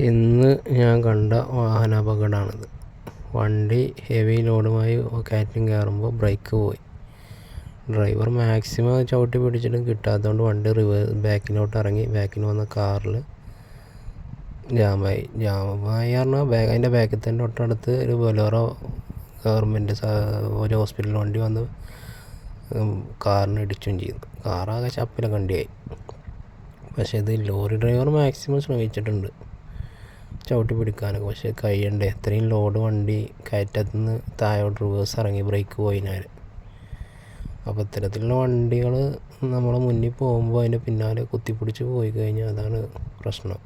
ഇന്ന് ഞാൻ കണ്ട വാഹനാപകടമാണിത്. വണ്ടി ഹെവി ലോഡുമായി കയറ്റം കയറുമ്പോൾ ബ്രേക്ക് പോയി. ഡ്രൈവർ മാക്സിമം ചവിട്ടി പിടിച്ചിട്ടും കിട്ടാത്തതുകൊണ്ട് വണ്ടി റിവേഴ്സ് ബാക്കിലോട്ട് ഇറങ്ങി. ബാക്കിൽ വന്ന കാറിൽ ജാമായി ജാമായി പറഞ്ഞാൽ ബാ അതിന്റെ ബാക്കിൽ തന്നെ തൊട്ടടുത്ത് ഒരു ബൊലോറോ ഗവൺമെന്റ് ഒരു ഹോസ്പിറ്റൽ വണ്ടി വന്ന് കാറിന് ഇടിച്ചും ചെയ്തു. കാറാകെ ചപ്പിലൊക്കെ കണ്ടിയായി പക്ഷേ ഇത് ലോറി ഡ്രൈവർ മാക്സിമം ശ്രമിച്ചിട്ടുണ്ട്. ചവിട്ടി പിടിക്കാനൊക്കെ. പക്ഷേ കഴിയണ്ടേ? ഇത്രയും ലോഡ് വണ്ടി കയറ്റത്തു നിന്ന് താഴോട്ട് റിവേഴ്സ് ഇറങ്ങി ബ്രേക്ക് പോയിനാൽ അപ്പോൾ ഇത്തരത്തിലുള്ള വണ്ടികൾ നമ്മളെ മുന്നിൽ പോകുമ്പോൾ അതിന്റെ പിന്നാലെ കുത്തിപ്പിടിച്ച് പോയി കഴിഞ്ഞാൽ അതാണ് പ്രശ്നം.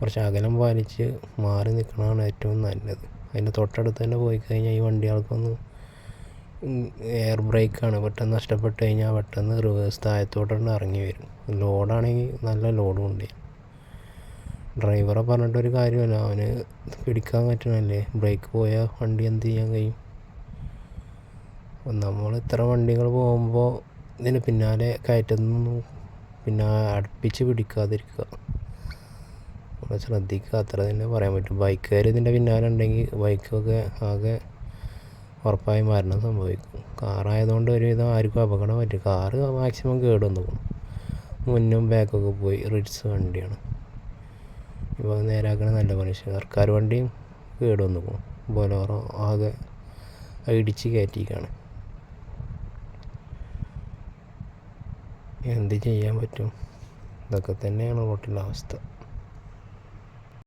കുറച്ച് അകലം പാലിച്ച് മാറി നിൽക്കണതാണ് ഏറ്റവും നല്ലത്. അതിന്റെ തൊട്ടടുത്ത് തന്നെ പോയി കഴിഞ്ഞാൽ ഈ വണ്ടികൾക്കൊന്ന് എയർ ബ്രേക്കാണ് പെട്ടെന്ന് നഷ്ടപ്പെട്ട് കഴിഞ്ഞാൽ പെട്ടെന്ന് റിവേഴ്സ് താഴത്തോട്ടാണ് ഇറങ്ങി വരും. ലോഡാണെങ്കിൽ നല്ല ലോഡും ഉണ്ട്. ഡ്രൈവറെ പറഞ്ഞിട്ടൊരു കാര്യമല്ല. അവന് പിടിക്കാൻ പറ്റണല്ലേ ബ്രേക്ക് പോയാൽ വണ്ടി എന്ത് ചെയ്യാൻ കഴിയും? നമ്മൾ ഇത്ര വണ്ടികൾ പോകുമ്പോൾ ഇതിന് പിന്നാലെ കയറ്റുന്നു പിന്നെ അടുപ്പിച്ച് പിടിക്കാതിരിക്കുക. നമ്മൾ ശ്രദ്ധിക്കുക. അത്ര തന്നെ പറയാൻ പറ്റും. ബൈക്കുകാർ ഇതിന്റെ പിന്നാലെ ഉണ്ടെങ്കിൽ ബൈക്കൊക്കെ ആകെ ഉറപ്പായി മരണം സംഭവിക്കും. കാറായതുകൊണ്ട് ഒരുവിധം ആർക്കും അപകടം പറ്റും കാറ് മാക്സിമം കേടുവന്നു വന്നു മുന്നും ബാക്കൊക്കെ പോയി റിഡ്സ് വണ്ടിയാണ്. ഇപ്പോൾ നേരാക്കണ നല്ല മനുഷ്യൻ. സർക്കാർ വണ്ടിയും കേട് വന്നു പോകും ബൊലോറോ ആകെ ഇടിച്ച് കയറ്റിക്കാണ് എന്ത് ചെയ്യാൻ പറ്റും? ഇതൊക്കെ തന്നെയാണ് റോട്ടിലെ അവസ്ഥ.